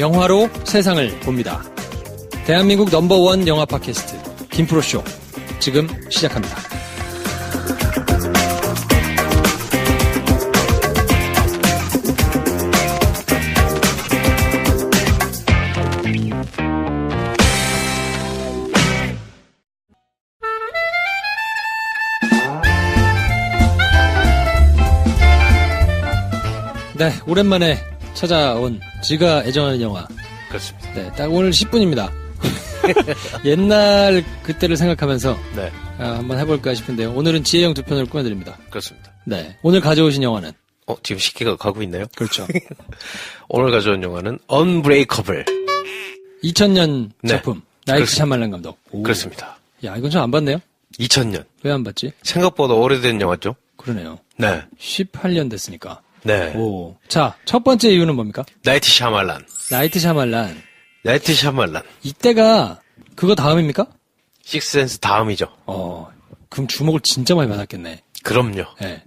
영화로 세상을 봅니다. 대한민국 넘버원 영화 팟캐스트 김프로쇼 지금 시작합니다. 네, 오랜만에 찾아온 지가 애정하는 영화. 그렇습니다. 네, 딱 오늘 10분입니다. 옛날 그때를 생각하면서 네, 아, 한번 해볼까 싶은데요. 오늘은 지혜형 두 편을 꾸며드립니다. 그렇습니다. 네, 오늘 가져오신 영화는 어, 지금 식기가 가고 있나요? 그렇죠. 오늘 가져온 영화는 언브레이커블. 2000년 네. 작품 나이트 그렇습니다. 샤말란 감독. 오. 그렇습니다. 야, 이건 좀 안 봤네요. 2000년. 왜 안 봤지? 생각보다 오래된 영화죠? 그러네요. 네. 18년 됐으니까. 네. 오. 자, 첫 번째 이유는 뭡니까? 나이트 샤말란. 나이트 샤말란. 나이트 샤말란. 이때가 그거 다음입니까? 식스센스 다음이죠. 어, 그럼 주목을 진짜 많이 받았겠네. 그럼요. 네.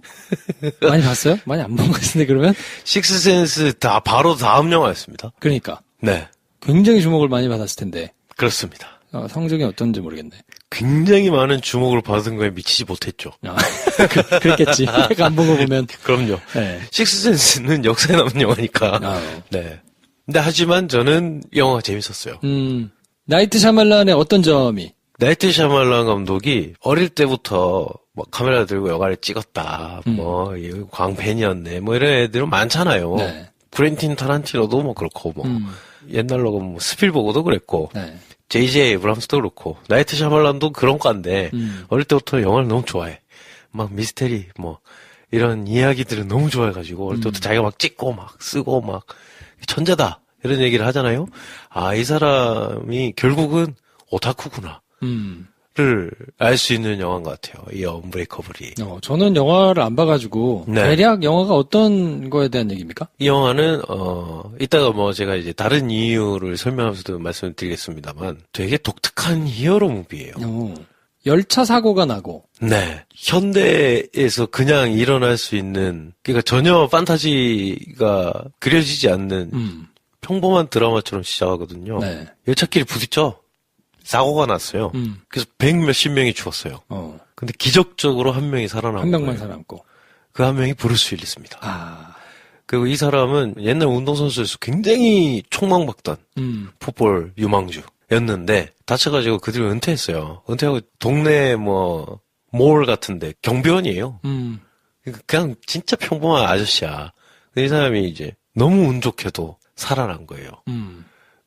많이 봤어요? 많이 안 본 것 같은데 그러면? 식스센스 다 바로 다음 영화였습니다. 그러니까 네. 굉장히 주목을 많이 받았을 텐데 그렇습니다. 어, 성적이 어떤지 모르겠네. 굉장히 많은 주목을 받은 거에 미치지 못했죠. 아, 그, 그랬겠지. 내가 안 본 거 보면. 그럼요. 네. 식스센스는 역사에 남은 영화니까. 아, 네. 근데 하지만 저는 영화가 재밌었어요. 음, 나이트 샤말란의 어떤 점이? 나이트 샤말란 감독이 어릴 때부터 뭐 카메라 들고 영화를 찍었다, 뭐 이거 광팬이었네, 뭐 이런 애들은 많잖아요. 네. 쿠렌틴 타란티노도 뭐 그렇고 뭐 음, 옛날로 뭐 스필버그도 그랬고 네. J.J. 에브람스도 그렇고 나이트 샤말란도 그런 과인데 음. 어릴 때부터 영화를 너무 좋아해. 막 미스테리 뭐 이런 이야기들을 너무 좋아해가지고 어릴 음. 때부터 자기가 막 찍고 막 쓰고 막 천재다 이런 얘기를 하잖아요. 아 이 사람이 결국은 오타쿠구나. 음. 를 알 수 있는 영화인 것 같아요. 이 언브레이커블이. 어, 저는 영화를 안 봐가지고 네. 대략 영화가 어떤 거에 대한 얘기입니까? 이 영화는 어 이따가 뭐 제가 이제 다른 이유를 설명하면서도 말씀드리겠습니다만 되게 독특한 히어로 무비예요. 어, 열차 사고가 나고 네. 현대에서 그냥 일어날 수 있는 그러니까 전혀 판타지가 그려지지 않는 음, 평범한 드라마처럼 시작하거든요. 네. 열차끼리 부딪혀 사고가 났어요. 음, 그래서 백 몇십 명이 죽었어요. 어, 근데 기적적으로 한 명이 살아남은 한 명만 거예요. 살아남고. 그 한 명이 브루스 윌리스입니다. 아, 그리고 이 사람은 옛날 운동선수에서 굉장히 촉망받던 음, 풋볼 유망주였는데 다쳐가지고 그 뒤로 은퇴했어요. 은퇴하고 동네 뭐 몰 같은데 경비원이에요. 음, 그러니까 그냥 진짜 평범한 아저씨야. 근데 이 사람이 이제 너무 운 좋게도 살아난 거예요. 음,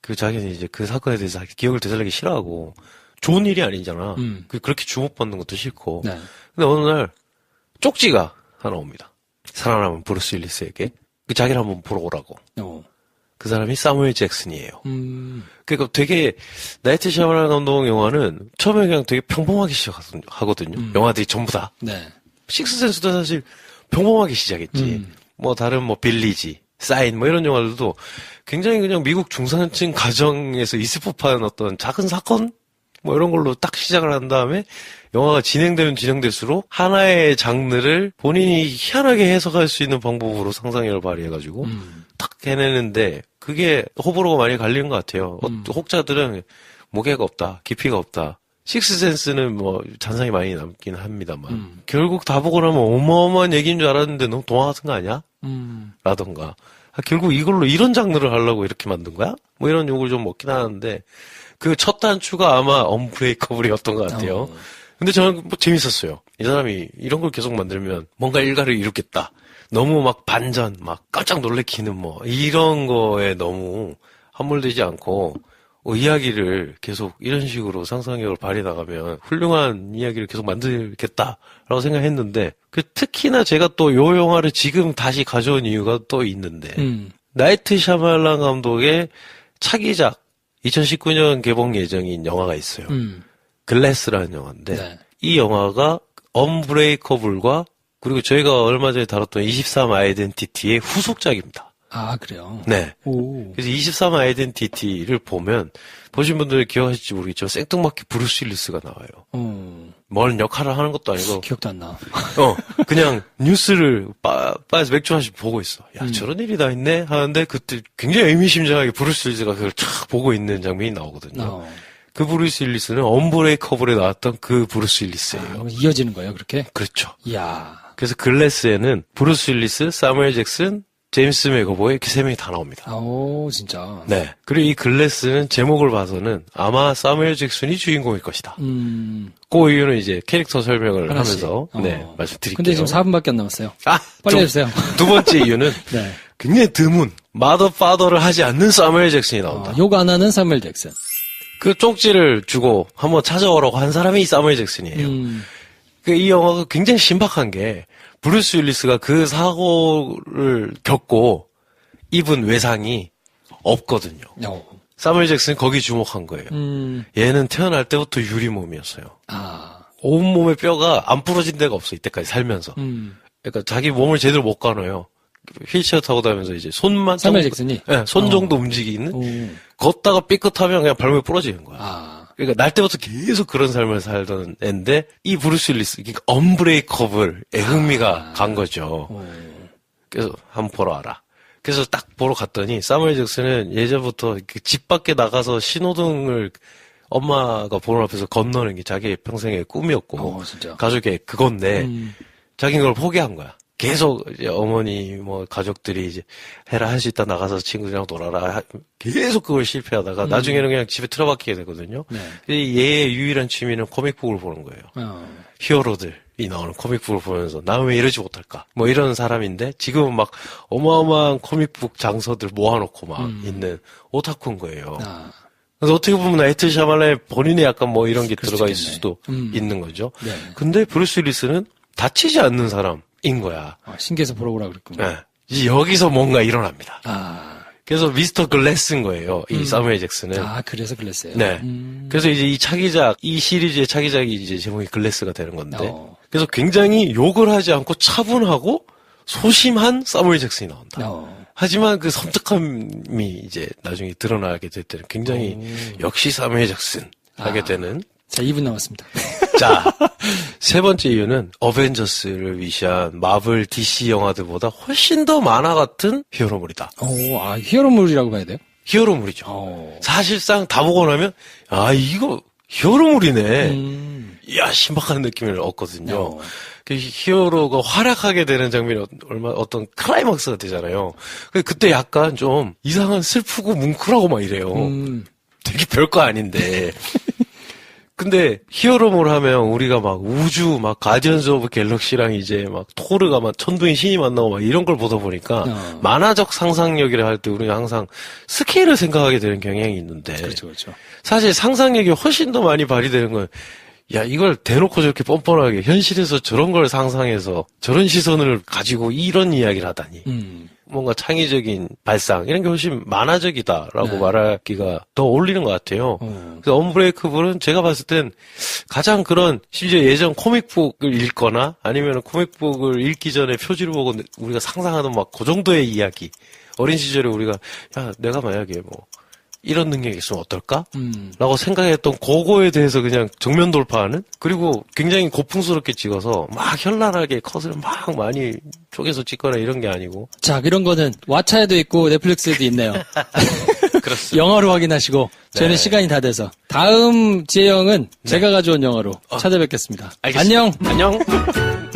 그 자기는 이제 그 사건에 대해서 기억을 되살리기 싫어하고 좋은 일이 아니잖아. 음. 그- 그렇게 주목받는 것도 싫고. 네. 근데 어느 날 쪽지가 하나 옵니다. 살아남은 브루스 윌리스에게 그 자기를 한번 보러 오라고. 어, 그 사람이 사무엘 잭슨이에요. 음, 그러니까 되게 나이트 샤말란 감독 영화는 처음에 그냥 되게 평범하게 시작하거든요. 음. 영화들이 전부 다. 네. 식스센스도 사실 평범하게 시작했지. 음. 뭐 다른 뭐 빌리지, 사인 뭐 이런 영화들도 굉장히 그냥 미국 중산층 가정에서 있을 법한 어떤 작은 사건 뭐 이런 걸로 딱 시작을 한 다음에 영화가 진행되면 진행될수록 하나의 장르를 본인이 희한하게 해석할 수 있는 방법으로 상상력을 발휘해가지고 음, 탁 해내는데 그게 호불호가 많이 갈리는 것 같아요. 어, 음. 혹자들은 무게가 없다, 깊이가 없다. 식스센스는 뭐 잔상이 많이 남긴 합니다만 음. 결국 다 보고 나면 어마어마한 얘기인 줄 알았는데 너무 동화 같은 거 아니야? 음, 라던가 아, 결국 이걸로 이런 장르를 하려고 이렇게 만든 거야? 뭐 이런 욕을 좀 먹긴 하는데 그 첫 단추가 아마 언브레이커블이었던 것 같아요. 어. 근데 저는 뭐 재밌었어요. 이 사람이 이런 걸 계속 만들면 뭔가 일가를 이루겠다. 너무 막 반전, 막 깜짝 놀래키는 뭐 이런 거에 너무 함몰되지 않고 어, 이야기를 계속 이런 식으로 상상력을 발휘해 나가면 훌륭한 이야기를 계속 만들겠다라고 생각했는데 그 특히나 제가 또 요 영화를 지금 다시 가져온 이유가 또 있는데 음, 나이트 샤말란 감독의 차기작 2019년 개봉 예정인 영화가 있어요. 음, 글래스라는 영화인데 네. 이 영화가 언브레이커블과 그리고 저희가 얼마 전에 다뤘던 23 아이덴티티의 후속작입니다. 아, 그래요? 네. 오. 그래서 23 아이덴티티를 보면 보신 분들 기억하실지 모르겠지만 생뚱맞게 브루스 윌리스가 나와요. 어, 뭔 역할을 하는 것도 아니고 기억도 안 나. 어 그냥 뉴스를 바, 바에서 맥주 한씩 보고 있어. 야 음. 저런 일이 다 있네 하는데 그때 굉장히 의미심장하게 브루스 윌리스가 그걸 쫙 보고 있는 장면이 나오거든요. 어. 그 브루스 윌리스는 언브레이커블에 나왔던 그 브루스 아, 윌리스예요. 그럼 이어지는 거예요, 그렇게? 그렇죠. 이야. 그래서 글래스에는 브루스 윌리스, 사무엘 잭슨, 제임스 맥어보이 이렇게 세 명이 다 나옵니다. 오, 진짜. 네. 그리고 이 글래스는 제목을 봐서는 아마 사무엘 잭슨이 주인공일 것이다. 음. 그 이유는 이제 캐릭터 설명을 하나씩. 하면서 어. 네, 말씀드릴게요. 근데 지금 4분밖에 안 남았어요. 아, 빨리 두- 해주세요. 두 번째 이유는 네. 굉장히 드문 마더 파더를 하지 않는 사무엘 잭슨이 나온다. 어, 욕안 하는 사무엘 잭슨. 그 쪽지를 주고 한번 찾아오라고 한 사람이 이 사무엘 잭슨이에요. 음. 그이 영화가 굉장히 신박한 게 브루스 윌리스가 그 사고를 겪고 입은 외상이 없거든요. 어. 사무엘 잭슨이 거기 주목한 거예요. 음. 얘는 태어날 때부터 유리 몸이었어요. 아. 온몸의 뼈가 안 부러진 데가 없어 이때까지 살면서. 음. 그러니까 자기 몸을 제대로 못 가눠요. 휠체어 타고 다니면서 이제 손만 사무엘 잭슨이? 네, 손 어. 정도 움직이는 오. 걷다가 삐끗하면 그냥 발목이 부러지는 거야. 아. 그러니까 날 때부터 계속 그런 삶을 살던 애인데 이 브루스 윌리스 그러니까 언브레이커블에 흥미가 간 거죠. 오. 그래서 한번 보러 와라. 그래서 딱 보러 갔더니 사무엘 잭슨은 예전부터 그집 밖에 나가서 신호등을 엄마가 보는 앞에서 건너는 게 자기 평생의 꿈이었고 어. 가족의 그건데 음. 자기는 그걸 포기한 거야. 계속 이제 어머니 뭐 가족들이 이제 해라 할 수 있다 나가서 친구들이랑 놀아라 하- 계속 그걸 실패하다가 나중에는 그냥 집에 틀어박히게 되거든요. 네. 얘의 유일한 취미는 코믹북을 보는 거예요. 어. 히어로들이 나오는 코믹북을 보면서 나 왜 이러지 못할까? 뭐 이런 사람인데 지금은 막 어마어마한 코믹북 장서들 모아놓고 막 있는 오타쿠인 거예요. 아. 그래서 어떻게 보면 에트 샤말라의 본인의 약간 뭐 이런 게 들어가 있을. 수도 음. 있는 거죠. 네. 근데 브루스 윌리스는 다치지 않는 사람 인 거야. 아, 신기해서 보러 오라 그랬군요. 예. 이제 여기서 뭔가 일어납니다. 아. 그래서 미스터 글래스인 거예요. 이 사무엘 잭슨은. 아, 그래서 글랬어요. 네. 음. 그래서 이제 이 차기작, 이 시리즈의 차기작이 이제 제목이 글래스가 되는 건데. 어. 그래서 굉장히 욕을 하지 않고 차분하고 소심한 사무엘 잭슨이 나온다. 어. 하지만 그 섬뜩함이 이제 나중에 드러나게 될 때는 굉장히 역시 사무엘 잭슨 하게 아. 되는. 자, 2분 남았습니다. 자, 세 번째 이유는 어벤져스를 위시한 마블 DC 영화들보다 훨씬 더 만화 같은 히어로물이다. 오, 아, 히어로물이라고 봐야 돼요? 히어로물이죠. 어. 사실상 다 보고 나면 아 이거 히어로물이네. 음. 이야 신박한 느낌을 얻거든요. 어. 그 히어로가 활약하게 되는 장면이 어- 얼마 어떤 클라이막스가 되잖아요. 그- 그때 약간 좀 이상한 슬프고 뭉클하고 막 이래요. 음. 되게 별거 아닌데. 근데 히어로물 하면 우리가 막 우주 막 가디언즈 오브 갤럭시랑 이제 막 토르가 막 천둥의 신이 만나고 막 이런 걸 보다 보니까 어. 만화적 상상력이라 할 때 우리가 항상 스케일을 생각하게 되는 경향이 있는데 그렇죠, 그렇죠. 사실 상상력이 훨씬 더 많이 발휘되는 건, 야, 이걸 대놓고 저렇게 뻔뻔하게 현실에서 저런 걸 상상해서 저런 시선을 가지고 이런 이야기를 하다니. 음. 뭔가 창의적인 발상, 이런 게 훨씬 만화적이다라고 네. 말하기가 더 어울리는 것 같아요. 어. 그래서 언브레이크블은 제가 봤을 땐 가장 그런 심지어 예전 코믹북을 읽거나 아니면 코믹북을 읽기 전에 표지를 보고 우리가 상상하던 막 그 정도의 이야기. 어린 시절에 우리가 야 내가 만약에 뭐 이런 능력이 있으면 어떨까? 음. 라고 생각했던 그거에 대해서 그냥 정면 돌파하는 그리고 굉장히 고풍스럽게 찍어서 막 현란하게 컷을 막 많이 쪼개서 찍거나 이런 게 아니고 자, 이런 거는 왓챠에도 있고 넷플릭스에도 있네요. 그렇습니다. 영화로 확인하시고 저희는 네. 시간이 다 돼서 다음 지혜영은 제가 가져온 영화로 찾아뵙겠습니다. 알겠습니다. 안녕. 안녕.